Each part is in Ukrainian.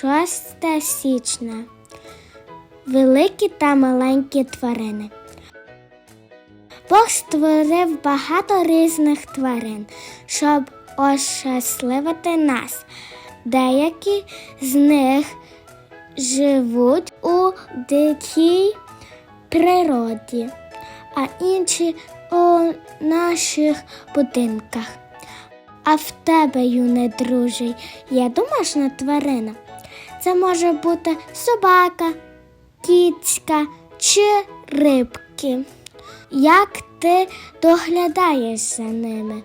6 січня. Великі та маленькі тварини. Бог створив багато різних тварин, щоб ощасливити нас. Деякі з них живуть у дикій природі, а інші у наших будинках. А в тебе, юний друже, є домашня тварина. Це може бути собака, кіцька чи рибки. Як ти доглядаєш за ними?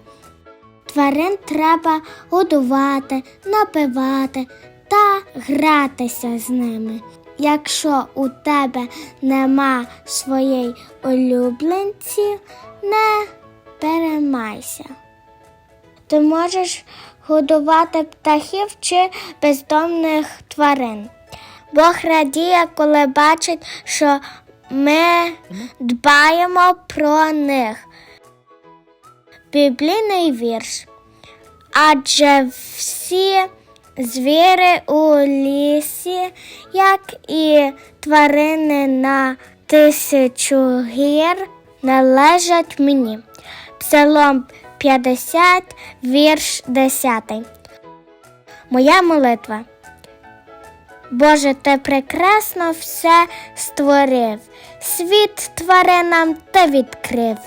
Тварин треба годувати, напивати та гратися з ними. Якщо у тебе нема своєї улюбленці, не переймайся. Ти можеш годувати птахів чи бездомних тварин. Бог радіє, коли бачить, що ми дбаємо про них. Біблійний вірш. Адже всі звіри у лісі, як і тварини на тисячу гір, належать мені. Псалом 50, вірш 10. Моя молитва. Боже, ти прекрасно все створив, світ тваринам ти відкрив.